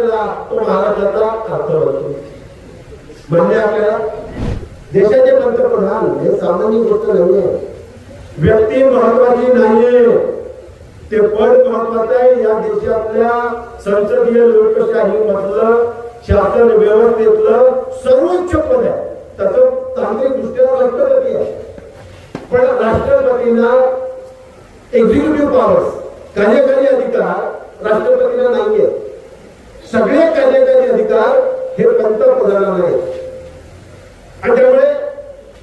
केला तो महाराष्ट्राचा खात्र होतो म्हणजे आपल्याला देशाचे पंतप्रधान हे सामान्य गोष्ट नाहीये व्यक्ती महत्वाची नाहीये ते पद महत्वाचं आहे. या देशातल्या संसदीय लोकशाही मधलं शासन व्यवस्थेतलं सर्वोच्च पद आहे. त्याच तांत्रिक दृष्ट्या राष्ट्रपती आहे. पण राष्ट्रपतींना एक्झिक्युटिव्ह पॉवर्स कार्यकारी अधिकार राष्ट्रपतीला नाहीये सगळे कार्यकारी अधिकार हे पंतप्रधानांना आहेत. आणि त्यामुळे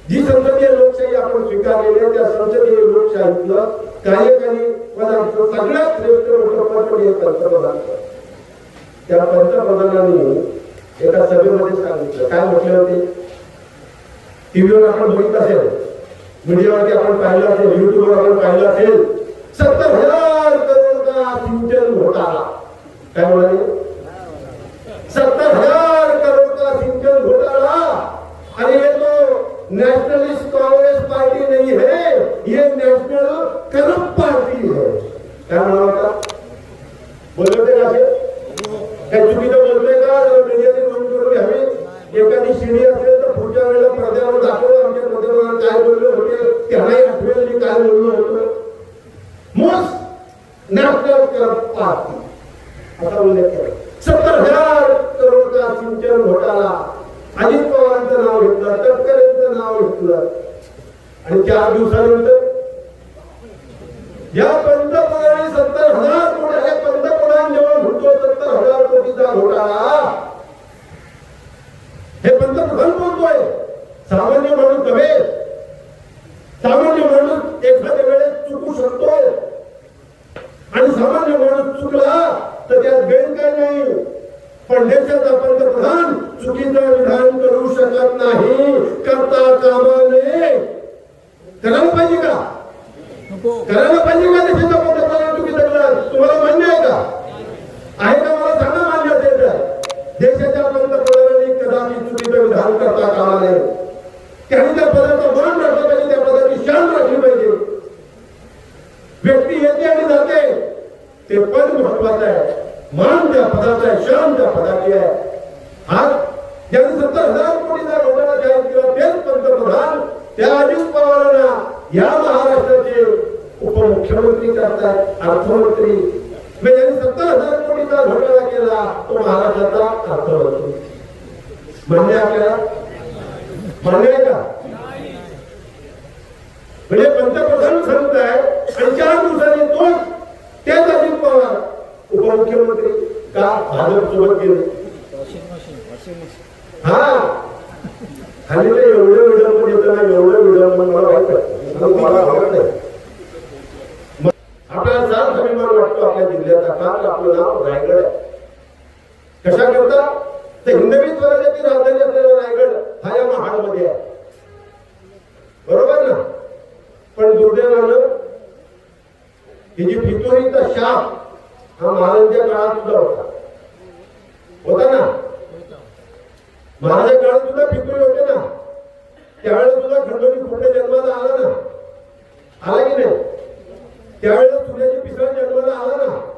जी संसदीय लोकशाही आपण स्वीकारलेली आहे त्या संसदीय लोकशाहीतलं कार्यकारी पदार्थ सगळ्यात श्रेष्ठ मोठं पद म्हणजे पंतप्रधान. त्या पंतप्रधानांनी एका सभेमध्ये सांगितलं. काय म्हटले होते? टीव्हीवर आपण बघित असेल मीडियावरती आपण पाहिलं असेल युट्यूबवर आपण पाहिलं असेल सत्तर हजार करोडचा सिंचन घोटाळा. काय म्हणाले? सत्तर हजार करोडचा सिंचन घोटाळा. आणि ये तो नेशनलिस्ट कांग्रेस पार्टी नहीं है ये नेशनल करप्ट पार्टी है काय म्हणाला होता? बोलले का असे काय चुकीचं बोलतोय का? जर मीडियाने नोंद करून घ्यावी. एखादी शिडी असेल तर पुढच्या वेळेला पडद्यावर दाखव आमच्या पंतप्रधान काय बोलले होते. त्यांनाही आठवेल मी काय बोललो होतो. Most national corrupt party. असा उल्लेख केला सत्तर हजार करोडचा सिंचन घोटाळा अजित पवारांचं नाव घेतलं तटकरेंचं नाव घेतलं. आणि चार दिवसानंतर या पंतप्रधानांनी सत्तर हजार कोटी हे पंतप्रधान जेव्हा म्हणतो सत्तर हजार कोटीचा घोटाळा हे पंतप्रधान बोलतोय. सामान्य माणूस नव्हे. सामान्य माणूस एखाद्या वेळेस चुकू शकतोय. आणि सामान्य माणूस चुकला तर त्यात गैर काय नाही पण देशाचा पंतप्रधान चुकीचं विधान करू शकत नाही. करता कामा नये करायला पाहिजे का? करायला पाहिजे का देशाचा पंतप्रधान चुकीचं विधान तुम्हाला मान्य आहे का? आहे का? मला सांगा मान्य असेल तर. देशाच्या पंतप्रधानांनी कदाचित चुकीचं विधान करता कामा नये. त्यांनी त्या पदाचा मान राखला पाहिजे त्या पदाची शान राखली पाहिजे व्यक्ती येते आणि जाते ते पद महत्वाचं आहे. मान त्या पदाचा आहे श्रम त्या पदाची आहे. आज ज्यांनी सत्तर हजार कोटीचा घोटाळा जाहीर केला तेच पंतप्रधान त्या अजित पवारांना या महाराष्ट्राचे उपमुख्यमंत्री करतात अर्थमंत्री. म्हणजे ज्यांनी सत्तर हजार कोटीचा घोटाळा केला तो महाराष्ट्राचा अर्थमंत्री. म्हणजे आपल्याला? मान्य आहे का? म्हणजे पंतप्रधान सांगत आहे आणि चार दिवसांनी तोच तेच अजित पवार उपमुख्यमंत्री का? भाजप सोबत गेले हा. खाली ते एवढं विडंबन येतं ना एवढं विडंबन मला वाटतं. मला आवडत नाही आपल्याला जास्त अभिमान वाटतो आपल्या जिल्ह्याचा कारण आपलं नाव रायगड आहे. कशा करता? तर हिंदवी स्वराज्याची राजधानी असलेला रायगड हा या महाडमध्ये आहे. बरोबर ना? पण दुर्दैवानं ही जी फितुरीचा शाप हा महाराजांच्या काळात सुद्धा होता ना माझ्या काळात तुला फितुरी होते ना. त्यावेळेला तुला खंडोरी खोटे जन्माला आला ना. आला की नाही? त्यावेळेला सूर्याची पिसळ जन्माला आला ना.